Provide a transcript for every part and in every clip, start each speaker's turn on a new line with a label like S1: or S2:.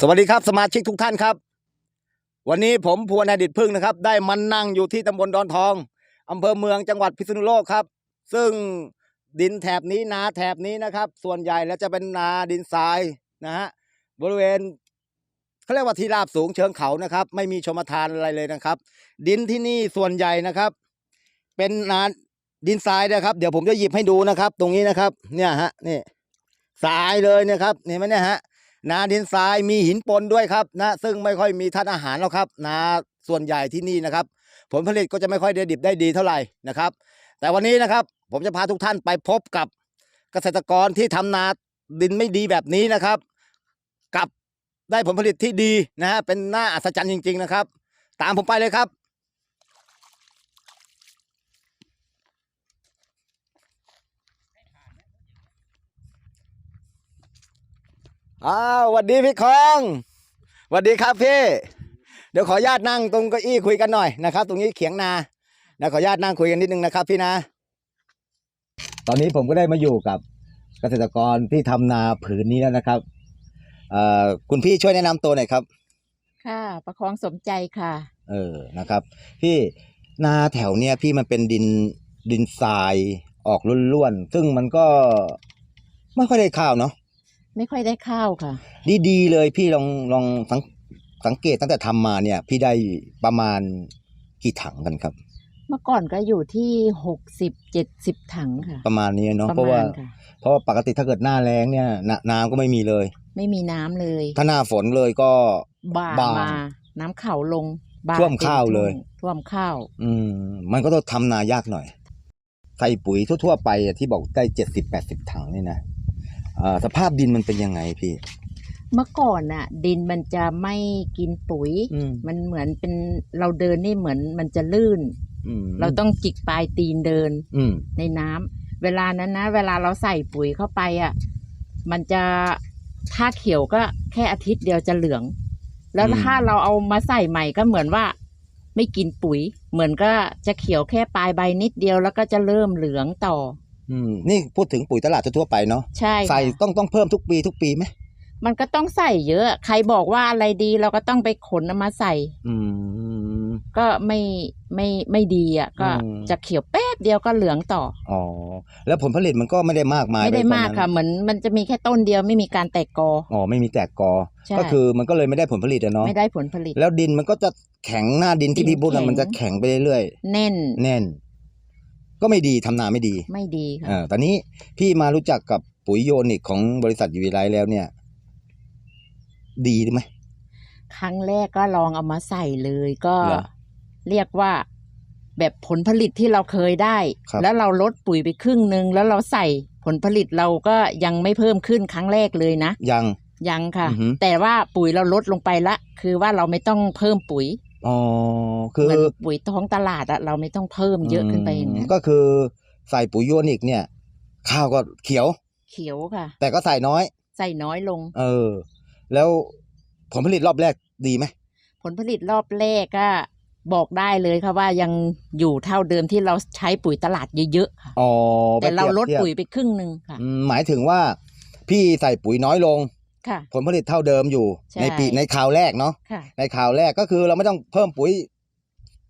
S1: สวัสดีครับสมาชิกทุกท่านครับ วันนี้ผมพวนอดิตพึ่งนะครับ ได้มานั่งอยู่ที่ตำบลดอนทองอำเภอเมืองจังหวัดพิษณุโลกครับ ซึ่งดินแถบนี้นาแถบนี้นะครับ ส่วนใหญ่แล้วจะเป็นนาดินทรายนะฮะบริเวณเขาเรียกว่าที่ราบสูงเชิงเขานะครับ ไม่มีชมทานอะไรเลยนะครับ ดินที่นี่ส่วนใหญ่นะครับ เป็นนาดินทรายนะครับ เดี๋ยวผมจะหยิบให้ดูนะครับ ตรงนี้นะครับ เนี่ยฮะนี่ทรายเลยนะครับเห็นไหมเนี่ยฮะ นาดินทรายมีหินปนด้วยครับนะซึ่งไม่ค่อยมีธาตุอาหารแล้วครับนาส่วนใหญ่ที่นี่นะครับ ผลผลิตก็จะไม่ค่อยได้ดิบได้ดีเท่าไหร่นะครับ แต่วันนี้นะครับ ผมจะพาทุกท่านไปพบกับเกษตรกรที่ทำนาดินไม่ดีแบบนี้นะครับ กับได้ผลผลิตที่ดีนะฮะเป็นน่าอัศจรรย์จริง ๆนะครับ ตามผมไปเลยครับ อ้าวสวัสดีพี่คองสวัสดีครับพี่เดี๋ยวขออนุญาตนั่งตรงเก้าอี้คุยกันหน่อยนะครับ ตรงนี้เขียงนานะขออนุญาตนั่งคุยกันนิดนึงนะครับ พี่นะ ตอนนี้ผมก็ได้มาอยู่กับเกษตรกรที่ทำนาผืนนี้แล้วนะครับเอ่อคุณพี่ช่วยแนะนำตัวหน่อยครับ
S2: ค่ะ ประคองสมใจค่ะ
S1: เออ นะครับ พี่นาแถวเนี้ยพี่มันเป็นดินดินทรายออกล้วนๆ ซึ่งมันก็ไม่ค่อยได้ข้าวเนาะ
S2: ไม่ค่อยได้ข้าวค่ะ
S1: ดีๆเลยพี่ลองลองสังสังเกตตั้งแต่ทำมาเนี่ย พี่ได้ประมาณกี่ถังกันครับ
S2: เมื่อก่อนก็อยู่ที่หกสิบเจ็ดสิบถังค่ะ
S1: ประมาณนี้เนาะ
S2: ประ
S1: เพราะ
S2: มา
S1: ว่า
S2: ณค่ะ
S1: เพราะว่าปกติถ้าเกิดหน้าแล้งเนี่ยนน้ำก็ไม่มีเลย
S2: ไม่มีน้ำเลย
S1: ถ้าหน้าฝนเลยก็
S2: บ่า
S1: บ่า
S2: มาน้ำเข่าลงบ่
S1: ท่วมข้าวเลย
S2: ต็มทุ่งท่วมข้าว
S1: อืม มันก็ต้องทำนายากหน่อยใส่ปุ๋ยทั่วๆไปอะที่บอกได้เจ็ดสิบแปดสิบถังนี่นะอ่า สภาพดินมันเป็นยังไงพี่
S2: เมื่อก่อนน่ะ ดินมันจะไม่กินปุ๋ย
S1: อืม
S2: มันเหมือนเป็นเราเดินนี่เหมือนมันจะลื่น
S1: อืม
S2: เราต้องจิกปลายตีนเดิน
S1: อืม
S2: ในน้ำเวลานั้นนะเวลาเราใส่ปุ๋ยเข้าไปอะมันจะถ้าเขียวก็แค่อาทิตย์เดียวจะเหลือง แล้วถ้าเราเอามาใส่ใหม่ก็เหมือนว่า ไม่กินปุ๋ย เหมือนก็จะเขียวแค่ปลายใบนิดเดียวแล้วก็จะเริ่มเหลืองต่อ
S1: อืมนี่พูดถึงปุ๋ยตลาดทั่วๆไปเนาะ
S2: ใช่ค่ะ
S1: ใส่ต้องต้องเพิ่มทุกปีทุกปีไหม
S2: มันก็ต้องใส่เยอะ ใครบอกว่าอะไรดีเราก็ต้องไปขนเอามาใส่
S1: อืม
S2: ก็ไม่ไม่ไม่ดีอะก็
S1: อืม
S2: จะเขียวแป๊บเดียวก็เหลืองต่อ
S1: อ๋อแล้วผลผลิตมันก็ไม่ได้มากมาย
S2: ไม่ได้
S1: ป
S2: มาก
S1: ว่นั้น
S2: ค่ะเหมือนมันจะมีแค่ต้นเดียวไม่มีการแตกกอ
S1: อ๋อไม่มีแตกกอ
S2: ใช่
S1: ก็คือมันก็เลยไม่ได้ผลผลิตอะเนาะ
S2: ไม่ได้ผลผลิต
S1: แล้วดินมันก็จะแข็งหน้าดินที่
S2: ดิน
S1: พี่พูด
S2: แข็
S1: อะ
S2: ง
S1: มันจะแข็งไปเรื่อย
S2: แน่น
S1: ๆแน่น ก็ไม่ดีทำนาไม่ดี
S2: ไม่ดีค่ะ
S1: เออตอนนี้พี่มารู้จักกับปุ๋ยโยนิกของบริษัทยูวีไลท์แล้วเนี่ย ดีไหม
S2: ครั้งแรกก็ลองเอามาใส่เลยก็
S1: เหรอ
S2: เรียกว่าแบบผลผลิตที่เราเคยได้
S1: ครับ
S2: แล้วเราลดปุ๋ยไปครึ่งหนึ่งแล้วเราใส่ผลผลิตเราก็ยังไม่เพิ่มขึ้นครั้งแรกเลยนะ
S1: ยัง
S2: ยังค่ะ
S1: อือหือ
S2: แต่ว่าปุ๋ยเราลดลงไปละ คือว่าเราไม่ต้องเพิ่มปุ๋ย
S1: อ๋อคื
S2: เห
S1: อ
S2: มือนปุ๋ยท้องตลาดอะเราไม่ต้องเพิ่มเยอะขึ้นไปอย่างนั้น
S1: ก็คือใส่ปุ๋ยโยนิกเนี่ย ข้าวก็เขียว
S2: เขียวค่ะ
S1: แต่ก็ใส่น้อย
S2: ใส่น้อยลง
S1: เออ แล้วผลผลิตรอบแรกดีไหม
S2: ผลผลิตรอบแรกก็บอกได้เลยค่ะว่ายังอยู่เท่าเดิมที่เราใช้ปุ๋ยตลาดเยอะๆค่ะ
S1: อ๋อ
S2: แต่เราลด
S1: ไปปบทียบ
S2: ปุ๋ยไปครึ่งหนึ่งค่ะ
S1: อืมหมายถึงว่าพี่ใส่ปุ๋ยน้อยลง
S2: ค่ะ
S1: ผลผลิตเท่าเดิมอยู่
S2: ใช่
S1: ในปีในคราวแรกเนาะ
S2: ค่ะ
S1: ในคราวแรกก็คือเราไม่ต้องเพิ่มปุ๋ย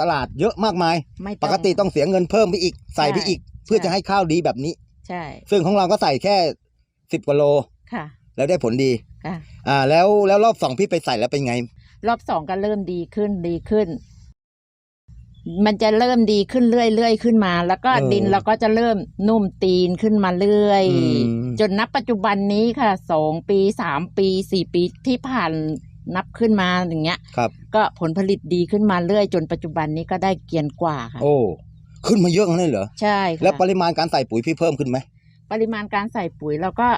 S1: ตลาดเยอะมากมาย
S2: ไม่
S1: ปกติต้องเสียเงินเพิ่มไปอีกใส่ไป
S2: ใช่
S1: อีก เพื่อ
S2: ใช่
S1: จะให้ข้าวดีแบบนี้
S2: ใช่
S1: ซึ่งของเราก็ใส่แค่สิบกว่าโล
S2: ค่ะ
S1: แล้วได้ผลดี
S2: ค่ะ
S1: อ่า แล้วแล้วรอบสองพี่ไปใส่แล้วเป็นไง
S2: รอบสองก็เริ่มดีขึ้นดีขึ้น มันจะเริ่มดีขึ้นเรื่อยๆขึ้นมา แล้วก็
S1: เออ
S2: ดินเราก็จะเริ่มนุ่มตีนขึ้นมาเรื่อย
S1: อืม
S2: จนนับปัจจุบันนี้ค่ะสองปีสามปีสี่ปีที่ผ่านนับขึ้นมาอย่างเงี้ย
S1: ครับ
S2: ก็ผลผลิตดีขึ้นมาเรื่อย จนปัจจุบันนี้ก็ได้เกียนกว่าค่ะ
S1: โอ้ขึ้นมาเยอะขนาดนั้นเลยเหรอ
S2: ใช่ค่ะ
S1: แล้วปริมาณการใส่ปุ๋ยพี่เพิ่มขึ้นไหม
S2: ปริมาณการใส่ปุ๋ยเราก็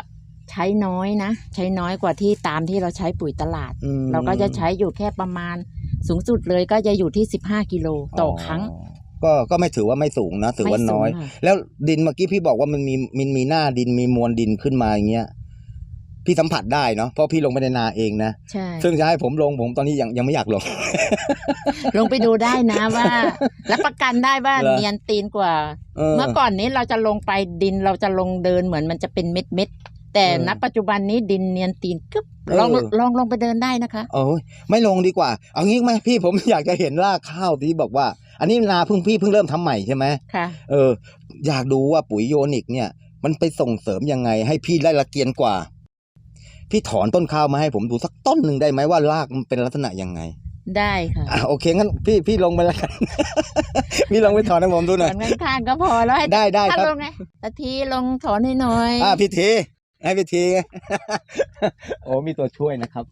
S2: ใช้น้อยนะ ใช้น้อยกว่าที่ตามที่เราใช้ปุ๋ยตลาด
S1: อืม
S2: เราก็จะใช้อยู่แค่ประมาณ สูงสุดเลยก็จะอยู่ที่ 15 กิโลต่อครั้ง
S1: ก็ก็ไม่ถือว่าไม่สูงนะถือว่า
S2: ไม่สูง
S1: น้อย
S2: ค่ะ
S1: แล้วดินเมื่อกี้พี่บอกว่ามันมีมันมีหน้าดินมีมวลดินขึ้นมาอย่างเงี้ยพี่สัมผัสได้เนาะเพราะพี่ลงไปในนาเองนะ
S2: ใช่
S1: ซึ่งจะให้ผมลงผมตอนนี้ยังยังไม่อยากลง
S2: ลงไปดูได้นะว่ารับประกันได้ว่า
S1: เหรอ
S2: เนียนตีนกว่า เมื่อก่อนนี้เราจะลงไปดินเราจะลงเดินเหมือนมันจะเป็นเม็ดเม็ด แต่
S1: เออ
S2: ณปัจจุบันนี้ดินเนียนตีนกึบลอง
S1: เออ
S2: ลองลงไปเดินได้นะคะ
S1: โอ้ยไม่ลงดีกว่า เอางี้ไหมพี่ผมอยากจะเห็นรากข้าวที่บอกว่า อันนี้นาเพิ่งพี่เพิ่งเริ่มทำใหม่ใช่ไหม
S2: ค่ะ
S1: เออ อยากดูว่าปุ๋ยโยนิกเนี่ย มันไปส่งเสริมยังไง ให้พี่ได้ละเกียนกว่า พี่ถอนต้นข้าวมาให้ผมดูสักต้นหนึ่งได้ไหมว่ารากมันเป็นลักษณะยังไง
S2: ได้ค่ะ
S1: อะโอเคงั้นพี่พี่ลงไปแล้วกัน พี่ลงไปถอนให้ผมดูห
S2: ถ
S1: น่อ
S2: อยนข้างๆก็พอแล้วให้
S1: ได้ได้
S2: ถ้า
S1: ครับ
S2: ลงไงตะทีลงถอนให้หน่อย
S1: อ่าพี่ที ให้พี่ทีโอ้มีตัวช่วยนะครับ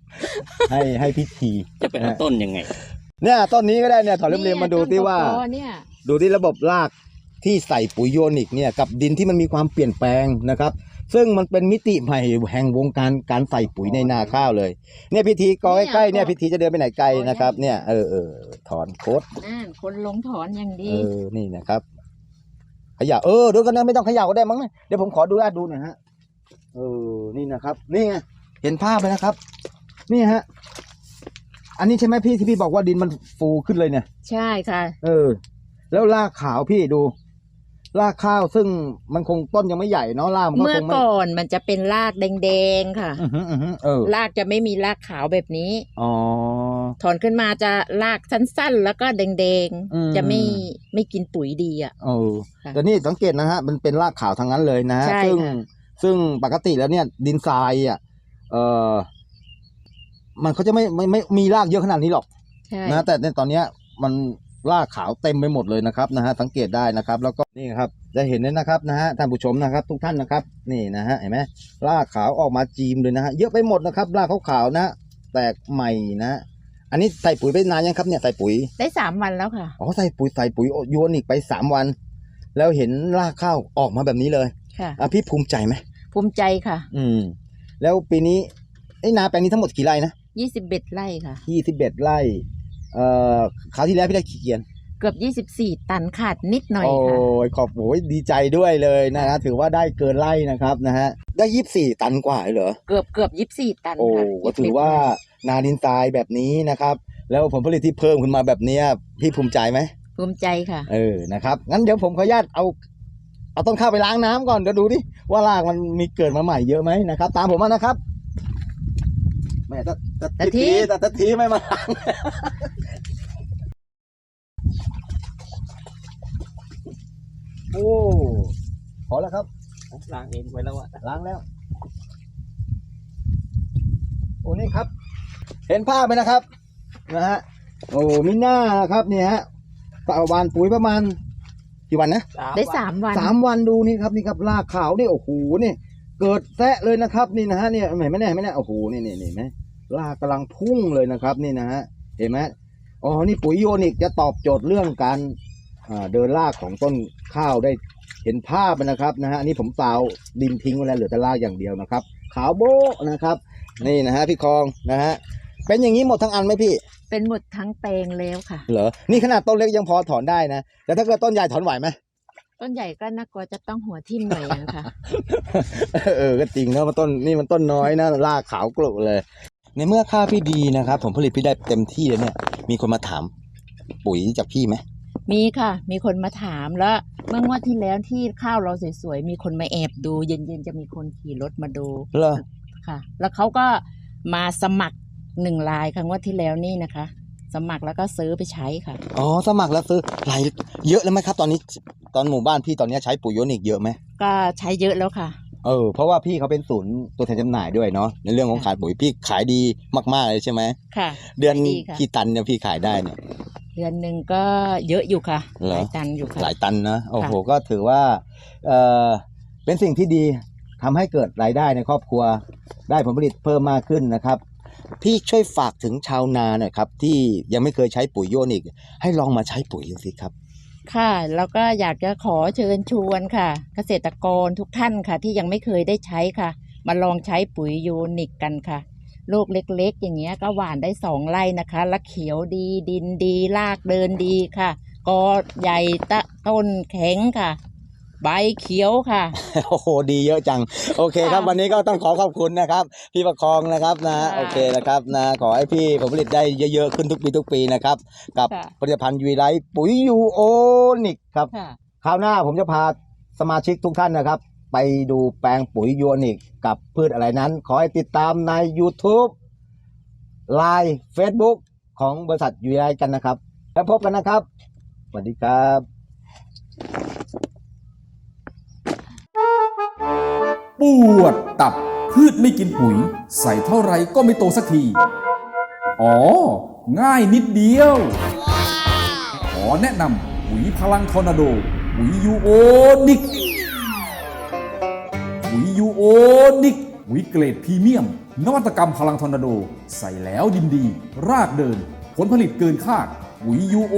S1: ให้ให้พี่ที
S3: จะไปเอาต้นยังไง
S1: เนี่ยต้นนี้ก็ได้เนี่ยถอนเรียมๆมาดูที่ว่า
S2: ต้นโกโก้เนี่ย
S1: ดูที่ระบบรากที่ใส่ปุ๋ยโยนิกเนี่ยกับดินที่มันมีความเปลี่ยนแปลงนะครับ ซึ่งมันเป็นมิติใหม่แห่งวงการการใส่ปุ๋ยในนาข้าวเลย เนี่ยพิธีกอใกล้ๆเนี่ยพิธีจะเดินไปไหนไกลนะครับ เนี่ยเออเออถอนโคตร
S2: นั่นคนลงถอนอย่างดี
S1: เออนี่นะครับเขย่าเออเดี๋ยวกันนะไม่ต้องเขย่าก็ได้มั้งนะเดี๋ยวผมขอดูลาดดูหน่อยฮะ เออนี่นะครับ นี่ไงเห็นภาพไหมนะครับ นี่ฮะ อันนี้ใช่ไหมพี่ที่พี่บอกว่าดินมันฟูขึ้นเลยเนี่ย
S2: ใช่ค่ะ
S1: เออ แล้วรากขาวพี่ดูรากข้าวซึ่งมันคงต้นยังไม่ใหญ่เนาะรากมันก็
S2: เมื่อ
S1: คงไม่
S2: ก่อนมันจะเป็นรากแดงๆค่ะ
S1: อือหืออือหือเออ
S2: รากจะไม่มีรากขาวแบบนี้
S1: อ๋อ
S2: ถอนขึ้นมาจะรากสั้นๆ แล้วก็แดง
S1: อืม
S2: ๆ จะไม่ไม่กินปุ๋ยดีอะ
S1: เออ
S2: ค่ะ
S1: แต่นี่สังเกตนะฮะมันเป็นรากขาวทั้งนั้นเลยนะฮะ
S2: ใช่
S1: ซึ่ง
S2: ค่ะ
S1: ซึ่งปกติแล้วเนี่ยดินทรายอะเออมันเขาจะไม่ไม่ไม่มีรากเยอะขนาดนี้หรอก
S2: ใช่
S1: นะแต่ในตอนเนี้ยมันรากขาวเต็มไปหมดเลยนะครับนะฮะสังเกตได้นะครับ แล้วก็นี่ครับจะเห็นเลยนะครับนะฮะท่านผู้ชมนะครับ ทุกท่านนะครับ นี่นะฮะเห็นไหมรากขาวออกมาจีมเลยนะฮะเยอะไปหมดนะครับรากขาวๆนะ แตกใหม่นะ อันนี้ใส่ปุ๋ยไปนานยังครับเนี่ยใส่ปุ๋ย
S2: ได้สามวันแล้วค่ะ
S1: อ๋อใส่ปุ๋ยใส่ปุ๋ยโยนอีกไปสามวัน แล้วเห็นรากข้าวออกมาแบบนี้เลย
S2: ค่ะ
S1: อะพี่ภูมิใจไหม
S2: ภูมิใจค่ะ
S1: อืม แล้วปีนี้ไอ้นาแปลงนี้ทั้งหมดกี่ไร่นะ
S2: ยี่สิบเอ็ดไร่ค่ะ
S1: ยี่สิบเอ็ดไร่ เอ่อคราวที่แล้วพี่ได้กี่เกียน
S2: เกือบยี่สิบสี่ตันขาดนิดหน่อย
S1: โอ้
S2: ค่ะ
S1: ยขอบโอ้ยดีใจด้วยเลยนะฮะถือว่าได้เกินไร่นะครับนะฮะได้ยี่สิบสี่ตันกว่าเลยเหรอ
S2: เกือบเกือบยี่สิบสี่ตัน
S1: โอ้
S2: ค่ะ
S1: ก็ถือว่านาดินทรายแบบนี้นะครับ แล้วผลผลิตที่เพิ่มขึ้นมาแบบเนี้ยพี่ภูมิใจไหม
S2: ภูมิใจค่ะ
S1: เออ นะครับ งั้นเดี๋ยวผมขออนุญาตเอา เอาต้นข้าวไปล้างน้ำก่อนเดี๋ยวดูดิว่ารากมันมีเกิดมาใหม่เยอะไหมนะครับ ตามผมมานะครับแม่ตะตะ
S2: ตะที
S1: ตะตะทีไม่มาล้างโอ้พอแล้วครับ
S3: ล้างเองไว้แล้วอะ
S1: ล้างแล้ว โอ้นี่ครับ เห็นภาพไหมนะครับนะฮะโอ้มิน่าครับเนี่ยฮะตะวันปุ๋ยประมาณ กี่วันนะ
S2: ได้สามวัน
S1: สามวันดูนี่ครับนี่ครับรากขาวนี่โอ้โหนี่เกิดแซะเลยนะครับ นี่นะฮะเนี่ยเห็นไหมเนี่ยเห็นไหมเนี่ยโอ้โหนี่นี่นี่เห็นไหมรากกำลังพุ่งเลยนะครับ นี่นะฮะเห็นไหมอ๋อนี่ปุ๋ยโยนิกจะตอบโจทย์เรื่องการอ่าเดินรากของต้นข้าวได้เห็นภาพนะครับนะฮะอันนี้ผมซาวดินทิ้งไว้แล้วเหลือแต่รากอย่างเดียวนะครับ ขาวโบ๊ะนะครับ นี่นะฮะพี่คองนะฮะเป็นอย่างนี้หมดทั้งอันไหมพี่
S2: เป็นหมดทั้งแปลงแล้วค่ะ
S1: เหรอ นี่ขนาดต้นเล็กยังพอถอนได้นะ แต่ถ้าเกิดต้นใหญ่ถอนไหวไหม
S2: ต้นใหญ่ก็น่ากลัวจะต้องหัวทิ่มหน่อยอะค่ะ
S1: เออ ก็จริงนะมันต้นนี่มันต้นน้อยนะรากขาวกลุเลย ในเมื่อค่าพี่ดีนะครับ ผมผลิตพี่ได้เต็มที่แล้วเนี่ย มีคนมาถามปุ๋ยจากพี่ไหม
S2: มีค่ะ มีคนมาถามแล้ว เมื่องวดที่แล้วที่ข้าวเราสวยๆ มีคนมาแอบดู เย็นๆ จะมีคนขี่รถมาดู
S1: เหรอ
S2: ค่ะ แล้วเขาก็มาสมัคร หนึ่งลายครั้งว่าที่แล้วนี่นะคะ สมัครแล้วก็ซื้อไปใช้ค่ะ
S1: อ๋อสมัครแล้วซื้อหลายเยอะแล้วไหมครับ ตอนนี้ตอนหมู่บ้านพี่ตอนนี้ใช้ปุ๋ยโยนิกเยอะไหม
S2: ก็ใช้เยอะแล้วค่ะ
S1: เออเพราะว่าพี่เขาเป็นศูนย์ตัวแทนจำหน่ายด้วยเนาะในเรื่องของขายปุ๋ยพี่ขายดีมากๆเลยใช่ไหม
S2: ค่ะ
S1: เดือน
S2: ขายดีค่ะ
S1: กี่ตันเนี่ยพี่ขายได้เนี่ย
S2: เดือนหนึ่งก็เยอะอยู่ค่ะ
S1: เหรอ
S2: หลายตันอยู่ค่ะ
S1: หลายตันนะโอ้โหก็ถือว่าเออเป็นสิ่งที่ดีทำให้เกิดรายได้ในครอบครัว ได้ผลผลิตเพิ่มมากขึ้นนะครับ พี่ช่วยฝากถึงชาวนาหน่อยครับ ที่ยังไม่เคยใช้ปุ๋ยโยนิก ให้ลองมาใช้ปุ๋ยดูสิครับ
S2: ค่ะ แล้วก็อยากจะขอเชิญชวนค่ะ เกษตรกรทุกท่านค่ะ ที่ยังไม่เคยได้ใช้ค่ะ มาลองใช้ปุ๋ยยูนิคกันค่ะลูกเล็ก ๆ อย่างเงี้ยก็หว่านได้สองไร่นะคะและเขียวดีดินดีรากเดินดีค่ะกอใหญ่ตะต้นแข็งค่ะ ใบเขียวค่ะ
S1: โอ้โหดีเยอะจัง โอเคครับ
S2: ค่ะ
S1: วันนี้ก็ต้องขอขอบคุณนะครับ พี่ประคองนะครับนะ
S2: ค่ะ
S1: โอเคนะครับนะขอให้พี่ผลผลิตได้เยอะๆขึ้นทุกปีทุกปีนะครับ กับ
S2: ค่ะ
S1: ผลิตภัณฑ์ยูไลท์ปุ๋ยยูโอนิกครับ
S2: ค่ะ
S1: คราวหน้าผมจะพาสมาชิกทุกท่านนะครับ ไปดูแปลงปุ๋ยยูนิคกับพืชอะไรนั้น ขอให้ติดตามใน YouTube Line Facebook ของบริษัทยูไอกันนะครับ แล้วพบกันนะครับ สวัสดีครับ
S4: ปวดตับพืชไม่กินปุ๋ย ใส่เท่าไรก็ไม่โตสักที อ๋อ ง่ายนิดเดียว ขอแนะนำปุ๋ยพลังทอร์นาโด ปุ๋ยยูโอนิก ปุ๋ยยูโอนิก ปุ๋ยเกรดพรีเมียม นวัตกรรมพลังทอร์นาโด ใส่แล้วดินดี รากเดิน ผลผลิตเกินคาด ปุ๋ยยูโอ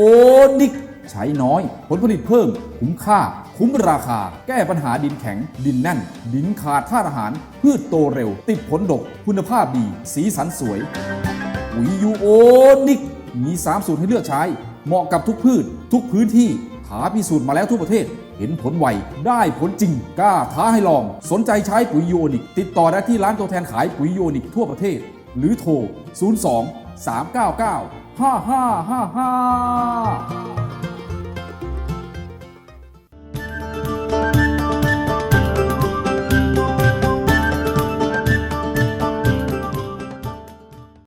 S4: นิก ใช้น้อย ผลผลิตเพิ่ม คุ้มค่า คุ้มราคา แก้ปัญหาดินแข็ง ดินแน่น ดินขาดธาตุอาหาร พืชโตเร็ว ติดผลดก คุณภาพดี สีสันสวยปุ๋ยยูโอนิก มี 3 สูตรให้เลือกใช้ เหมาะกับทุกพืช ทุกพื้นที่ท้าพิสูจน์มาแล้วทั่วประเทศ เห็นผลไว ได้ผลจริง กล้าท้าให้ลอง สนใจใช้ปุ๋ยยูโอนิก ติดต่อได้ที่ร้านตัวแทนขายปุ๋ยยูโอนิกทั่วประเทศ หรือโทร 02 399 5555